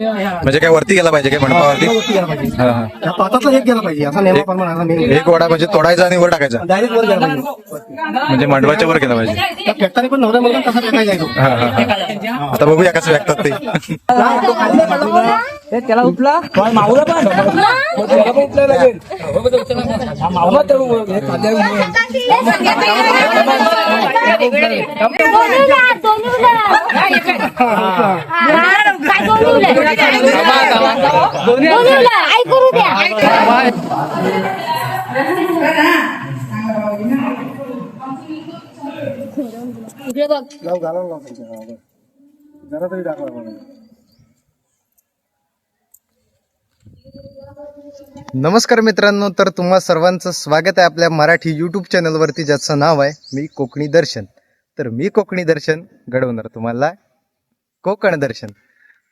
म्हणजे काय वरती गेला पाहिजे काय मंडपावरती? वरती गेला पाहिजे. हा हा. या पातातला एक गेला पाहिजे असा नेमाप्रमाणे असा नेम एक वडा म्हणजे तोडायचा आणि वर टाकायचा? डायरेक्ट वर गेला पाहिजे. म्हणजे मंडपाच्या वर गेला पाहिजे. त्या फेकताना पण नवऱ्या मुलगा कसा फेकायचा? आहे तो हा हा हा. आता बघूया कसं व्यक्तात ते. त्याला उठला. माऊला पण. त्याला पण उठला लागेल हा तर हे. जरा तरी. नमस्कार मित्रांनो तर तुम्हा सर्वांचं स्वागत आहे आपल्या मराठी यूट्यूब चॅनलवरती ज्याचं नाव आहे मी कोकणी दर्शन. तर मी कोकणी दर्शन घडवणार तुम्हाला. कोकण दर्शन.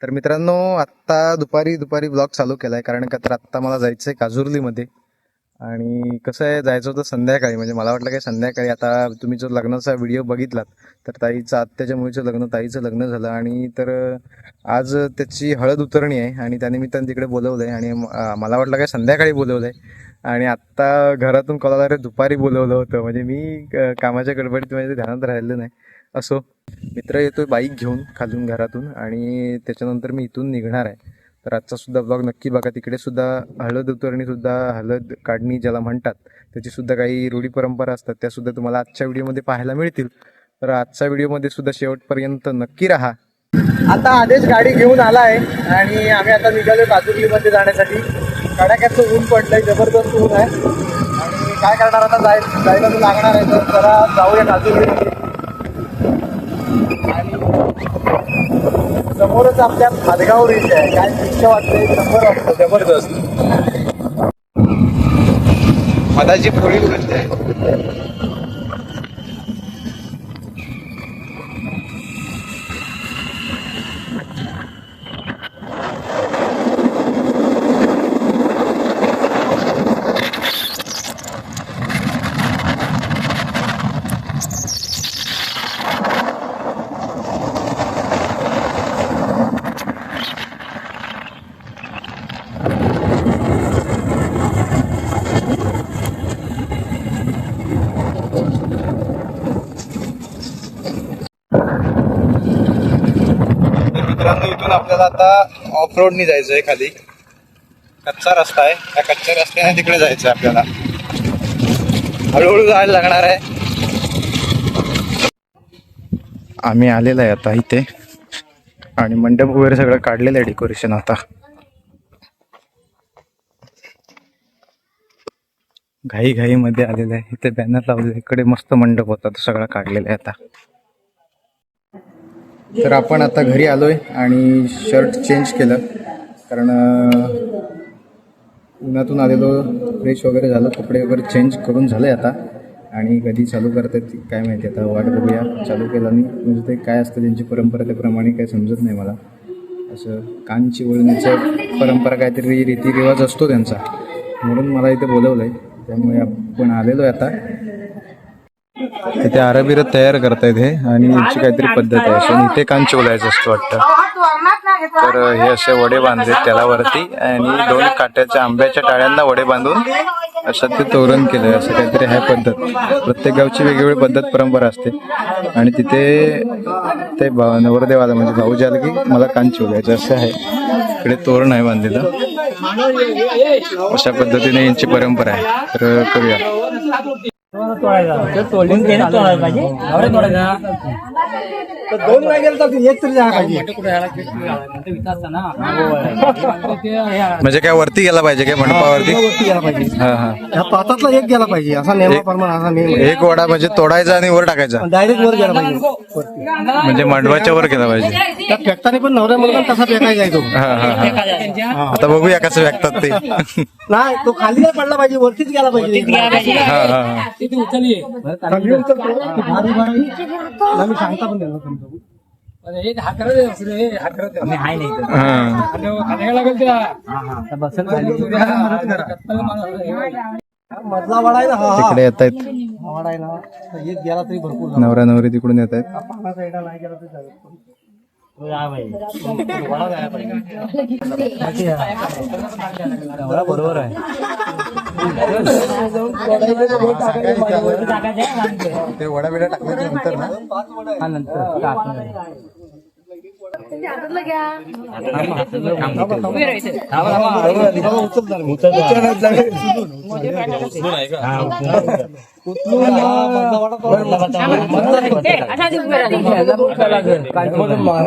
तर मित्रांनो आत्ता दुपारी दुपारी ब्लॉग चालू केला आहे कारण का तर आत्ता मला जायचं आहे काजुर्लीमध्ये. आणि कसं आहे जायचं होतं संध्याकाळी म्हणजे मला वाटलं काय संध्याकाळी आता तुम्ही जो लग्नाचा व्हिडिओ बघितलात तर ताईचं आत्याच्या मुलीचं लग्न ताईचं लग्न झालं. आणि तर आज त्याची हळद उतरणी आहे आणि त्यानिमित्तानं तिकडे बोलवलं आहे आणि मला वाटलं काय संध्याकाळी बोलवलं आहे आणि आत्ता घरातून कळालं रे दुपारी बोलवलं होतं. म्हणजे मी कामाच्या गडबडीत म्हणजे ध्यानात राहिलं नाही. असो. मित्र येतोय बाईक घेऊन खालून घरातून आणि त्याच्यानंतर मी इथून निघणार आहे. तर आजचा सुद्धा ब्लॉग नक्की बघा. तिकडे सुद्धा हळद उतरणी सुद्धा हळद काढणी ज्याला म्हणतात त्याची सुद्धा काही रूढी परंपरा असतात त्या सुद्धा तुम्हाला आजच्या व्हिडिओमध्ये पाहायला मिळतील. तर आजच्या व्हिडिओमध्ये सुद्धा शेवटपर्यंत नक्की राहा. आता आधीच गाडी घेऊन आलाय आणि आम्ही आता निघालो काजुर्लीमध्ये जाण्यासाठी. कडाक्याचं ऊन पडलंय जबरदस्त ऊन आहे. आणि काय करणार आता? जाय जायला लागणार आहे तर जरा जाऊया काजुर्लीमध्ये. आणि समोरच आपल्या भादगाव रेंज आहे. काय दृश्य वाटतंय एक नंबर वाटतं जबरदस्त. मधाची पोळी गोष्ट आहे मित्रांनो इथून आपल्याला आता ऑफ रोडनी जायचं आहे खाली. कच्चा रस्ता आहे. त्या कच्च्या रस्त्याने तिकडे जायचं आहे आपल्याला. हळूहळू जायला लागणार आहे. आम्ही आलेलो आहे आता इथे. आणि मंडप वगैरे सगळं काढलेलं आहे डेकोरेशन आता. घाई घाई मध्ये आलेलं आहे. इथे बॅनर लावले इकडे मस्त मंडप होता. तो सगळा काढलेला आहे आता. तर आपण आता घरी आलोय आणि शर्ट चेंज केलं. कारण उन्हातून आलेलो फ्रेश वगैरे झालं. कपडे वगैरे चेंज करून झाले आता. आणि कधी चालू करतात काय माहिती आता. वाट बघूया. चालू केलं नाही म्हणजे ते काय असतं त्यांची परंपरा त्याप्रमाणे काही समजत नाही मला. असं कानची वळण्याचं परंपरा काहीतरी रीतिरिवाज असतो त्यांचा. म्हणून मला इथे बोलवलं आहे त्यामुळे आपण आलेलो आहे आता. इथे अरबीर तयार करतायत हे आणि यांची काहीतरी पद्धत आहे. आणि इथे कान चोलायचं असतं वाटतं. तर हे असे वडे बांधले त्याला वरती आणि दोन काट्याच्या आंब्याच्या टाळ्यांना वडे बांधून असं ते तोरण केलं असं काहीतरी आहे पद्धत. प्रत्येक गावची वेगवेगळी पद्धत परंपरा असते. आणि तिथे ते भा- नवरदेवाला म्हणजे भाऊ ज्याला की मला कान चिवलायचं असं आहे. इकडे तोरण आहे बांधलेलं. अशा पद्धतीने यांची परंपरा आहे. तर करूया. दोन वेळा गेलं तर एक तरी जायला पाहिजे. म्हणजे काय वरती गेला पाहिजे काय मंडपावरती? वरती गेला पाहिजे. हा हा. या पातातला एक गेला पाहिजे असा नेमाप्रमाणे असा नेम एक वडा म्हणजे तोडायचा आणि वर टाकायचा. डायरेक्ट वर गेला पाहिजे. वरती म्हणजे मंडपाच्या वर गेला पाहिजे. त्या फेकताना पण नवऱ्या मुलगा कसा फेकायचा आहे तो? हा हा हा. आता बघूया कसं व्यक्तात ते. हा नाही तो खाली नाही पडला पाहिजे वरतीच गेला पाहिजे. हा हा. उतरतो, तो भारी भारी. आम्ही सांगता पण मधला हा हा. तिकडे येत आहेत. गेला तरी भरपूर. नवरा नवरी तिकडून येत आहेत पाना साईडला नाही गेला तरी चालेल. बरोबर आहे. ते वडा बिडा टाकल्याच्या नंतर ना?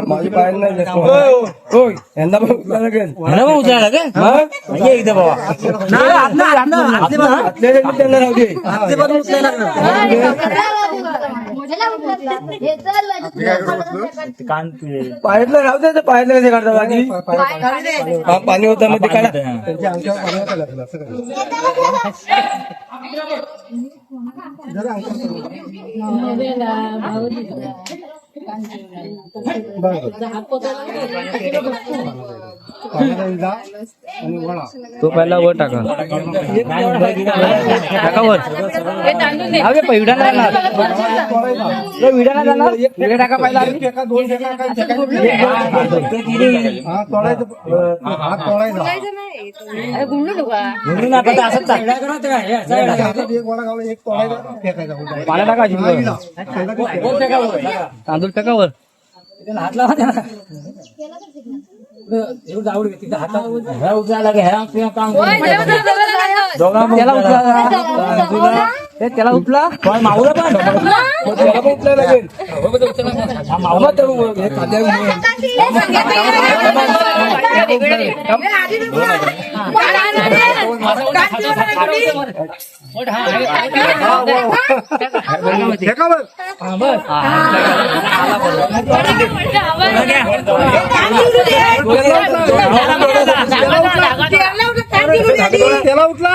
माझी पाय नाही जास्त. होय यांना पण उचलायला लागेल. आपल्याला मी त्यांना राहू दे पायातलं राहू दे पायातलं कसे काढता बाकी. हा पाणी होतं मग ते काढा त्यांच्या लागला असं. जरा वडा तो पहिला वर टाका टाका वर अरे विडा नाही जाणार विडा टाका पहिला एक फेका, दोन फेका, काय फेकायचं? हा तोडायचं हात तोडायचा हातात एक वडा घालून एक तोडायचा फेकायचा उलटा. पाण्या टाका हा, विजा. पहिला ते फेकायचं. तांदूळ टाका वर त्याला उचला ते त्याला उचला माऊला पण त्याला पण उचलायला लागेल तर हे. त्याला उठला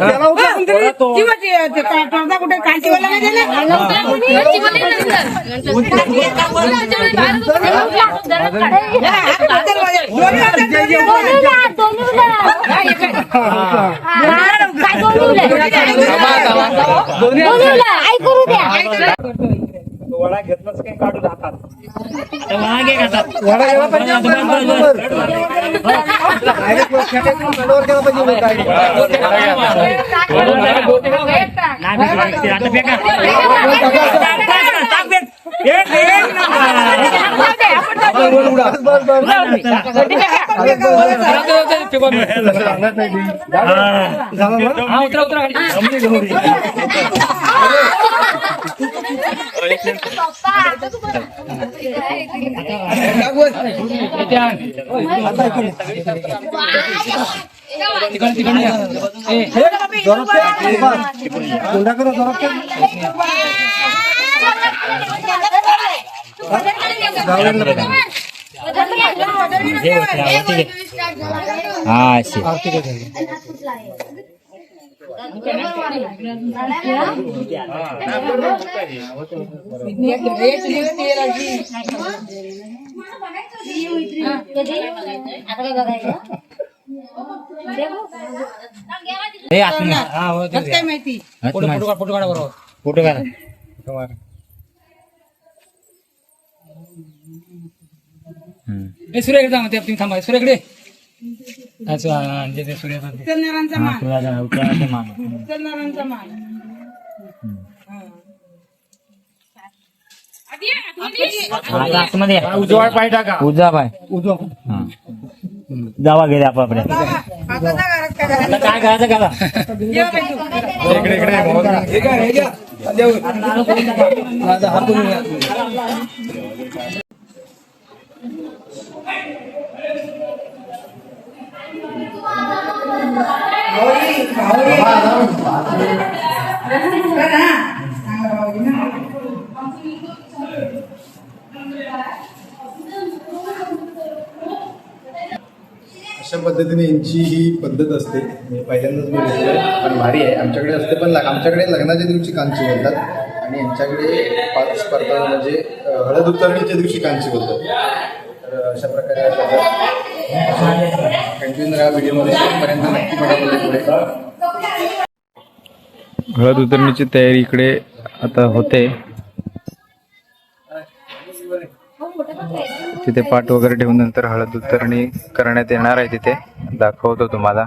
त्याला उठला आई करू द्या वडा गेला पाहिजे मांडीवर. Direct वर फेकायचं, मांडीवर गेला पाहिजे बस, बस, बस. झालं ना? कोंडा करा जरा ते. आरती करायची. हे आतून हा हो. ते काय माहिती फोटो फोटो काढ फोटो काढा बरोबर. फोटो काढा. ए सूर्याकडे जा ते तुम्ही थांबा. सूर्याकडे अच्छा हा, जे ते सूर्याचं ते. हा, सूर्याचा- उत्तराचा मान. हा, आता आतमध्ये या. उजवाळ पाय टाका. उजवा पाय. उजवा. हा. जावा गेले आपापल्या. आता काय करायचं करा? हे घ्या. हे घ्या खाद्यावर माझा हातून घ्या. अशा पद्धतीने यांची ही पद्धत असते. मी पहिल्यांदाच मी पण भारी आहे. आमच्याकडे असते पण लग- आमच्याकडे लग्नाच्या दिवशी कांची बोलतात आणि यांच्याकडे पाच स्पर्धा म्हणजे हळद उतरणीच्या दिवशी कांची बोलतात. तर अशा प्रकारे कंटिन्यू राहा व्हिडिओमध्ये शेवटपर्यंत नक्की हळद उतरण्याची तयारी इकडे आता होते. तिथे पाठ वगैरे ठेवून नंतर हळद उतरणी करण्यात येणार आहे तिथे. दाखवतो तुम्हाला.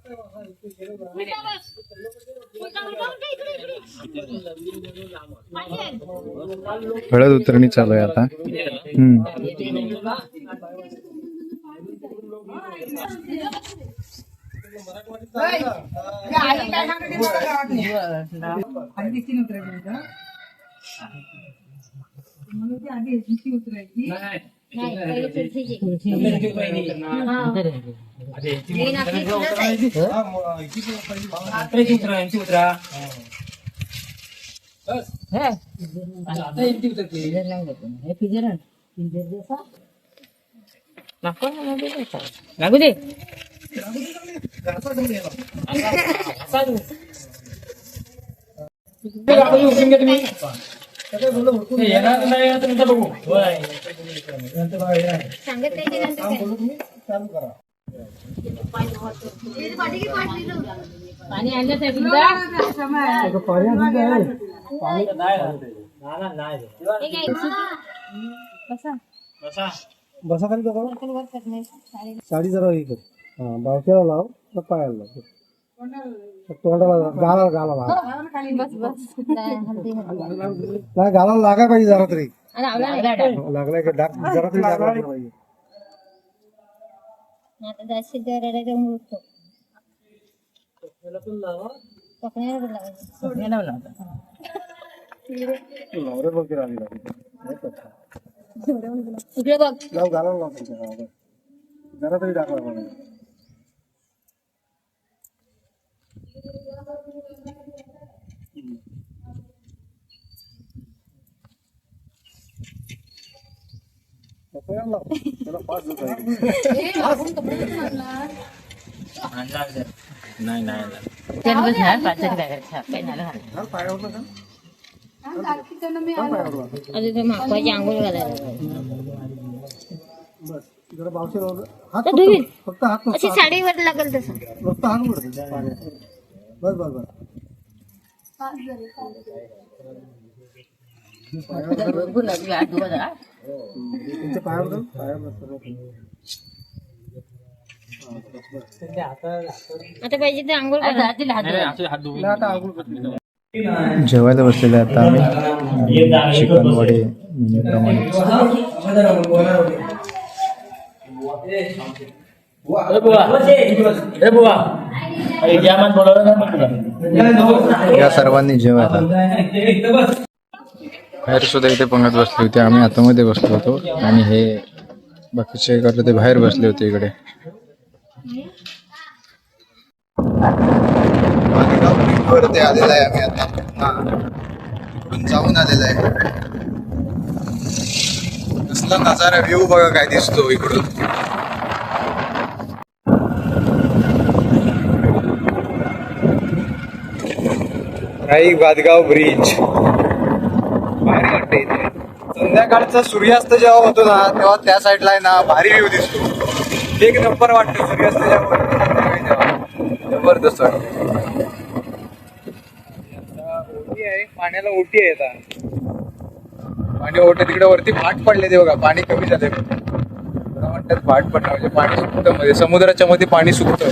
हळद उतरणी चालू आहे आता. हम्म. नाही की नंतर काय? पाणी आणलं साहेब तुमचा हे काय? बसा. बसा खाली बघा साडी जरा हे कर हा बावक्याला लाव तर पायाला लाव तोंडाला लाव, गाला गाला लाव बस बस नाही, हलदी, हलदी. नाही गाला लागा पाहिजे जरा तरी आणि आवला नाही. लागलाय का डाग जरा तरी लागला पाहिजे आता जास्त जरा जाऊन उठतो पकण्याला पण लावायचं. हे लावलं होतं. नवरे बघ किती आली लागली. इकडे बघ लाव गाला लाव तुमच्या गावाला. जरा तरी डाग लाव. त्याला पाच बस नाही मापाची आंघोळ बस जरा बावशे. हात. फक्त- फक्त हात अशी साडीवर लागेल तसं. नुसता हात पाण्यात. बस बस बस गुलाबी हात धुवा जरा. तुमच्या आता पाहिजे आंघोळ करतो जेवायला बसलेले आता आम्ही चिकन वडे नेहमीप्रमाणे या सर्वांनी जेवायला. बाहेर सुद्धा इथे पंगत बसले होते. आम्ही आतमध्ये बसलो होतो. आणि हे बाकीचे करते ते बाहेर बसले होते इकडे. वरती आलेला आहे आम्ही आता जाऊन आलेला आहे कसला नजारा व्ह्यू बघा काय दिसतो इकडून. राई बादगाव ब्रिज सकाळचा सूर्यास्त जेव्हा होतो ना तेव्हा त्या साईडला आहे ना भारी व्ह्यू दिसतो. एक नंबर वाटतो सूर्यास्त जेव्हा जबरदस्त वाटतो. ओटी आहे पाण्याला ओटी आहे आता. पाणी ओट तिकडे वरती भाट पडले ते बघा पाणी कमी झाले मला म्हणतात फाट पडणं म्हणजे पाणी सुकतं मध्ये समुद्राच्या मध्ये पाणी सुकतं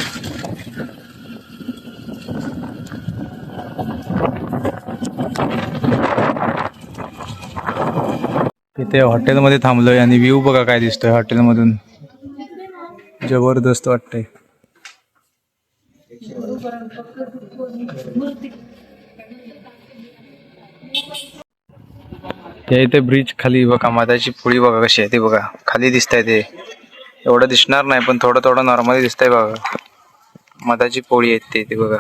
ते हॉटेलमध्ये थांबलोय आणि व्ह्यू बघा काय दिसतोय हॉटेलमधून. जबरदस्त वाटतंय. या इथे ब्रिज खाली बघा मधाची पोळी बघा कशी आहे ती बघा. खाली दिसतंय ते. एवढं दिसणार नाही पण थोडं थोडं नॉर्मली दिसतंय बघा. मधाची पोळी आहेत ते ते बघा.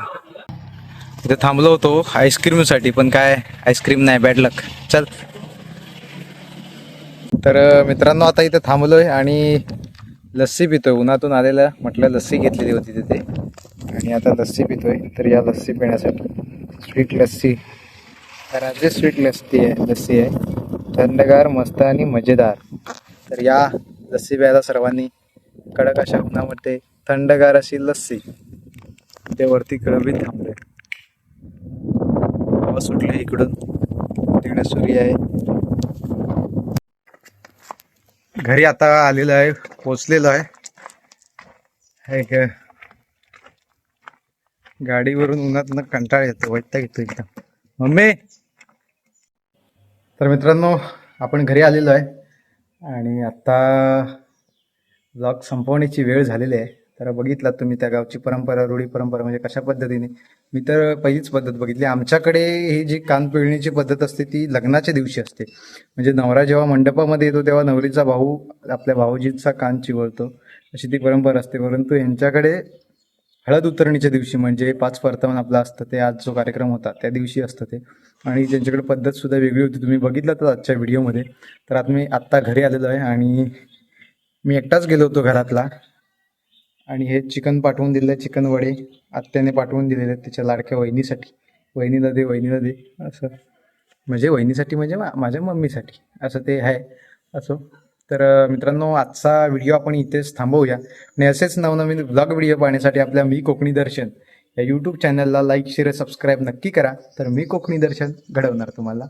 इथे थांबलो होतो आईस्क्रीमसाठी पण काय आईस्क्रीम नाही बॅड लक चल. तर मित्रांनो आता इथं थांबलो आहे आणि लस्सी पितोय. उन्हातून आलेलं म्हटलं लस्सी घेतलेली होती तिथे. आणि आता लस्सी पितोय. तर या लस्सी पिण्यासाठी स्वीट लस्सी. राजे स्वीट लस्सी आहे लस्सी आहे. थंडगार मस्त आणि मजेदार. तर या लस्सी प्यायला सर्वांनी कडक अशा उन्हामध्ये थंडगार अशी लस्सी ते वरती कळबीत थांबले हवा सुटलं इकडून. तिकडे सूर्य आहे. घरी आता आलेलो आहे पोचलेलो आहे. हे गाडीवरून उन्हात कंटाळ येतो वैताग येतो एकदम. मम्मी! तर मित्रांनो आपण घरी आलेलो आहे आणि आता ब्लॉग संपवण्याची वेळ झालेली आहे. तर बघितलात तुम्ही त्या गावची परंपरा रूढी परंपरा म्हणजे कशा पद्धतीने? मी तर पहिलीच पद्धत बघितली. आमच्याकडे ही जी कान पिळणीची पद्धत असते ती लग्नाच्या दिवशी असते. म्हणजे नवरा जेव्हा मंडपामध्ये येतो तेव्हा नवरीचा भाऊ आपल्या भाऊजीचा कान चिवळतो. अशी ती परंपरा असते. परंतु यांच्याकडे हळद उतरणीच्या दिवशी म्हणजे पाच वर्तमान आपला असतं ते आज जो कार्यक्रम होता त्या दिवशी असतं ते. आणि त्यांच्याकडे पद्धत सुद्धा वेगळी होती. तुम्ही बघितलं तर आजच्या व्हिडिओमध्ये. तर आता मी आत्ता घरी आलेलो आहे आणि मी एकटाच गेलो होतो घरातला. आणि हे चिकन पाठवून दिलं चिकन वडे. आत्याने पाठवून दिलेले आहेत तिच्या लाडक्या वहिनीसाठी. वहिनीला दे वहिनीला दे. असं. म्हणजे वहिनीसाठी म्हणजे मा- माझ्या मम्मीसाठी. असं ते आहे. असो. तर मित्रांनो आजचा व्हिडिओ आपण इथेच थांबवूया. आणि असेच नवनवीन ब्लॉग व्हिडिओ पाहण्यासाठी आपल्या मी कोकणी दर्शन. या यूट्यूब चॅनलला लाईक शेअर सबस्क्राईब नक्की करा. तर मी कोकणी दर्शन घडवणार तुम्हाला.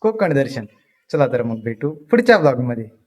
कोकण दर्शन. चला तर मग भेटू पुढच्या ब्लॉगमध्ये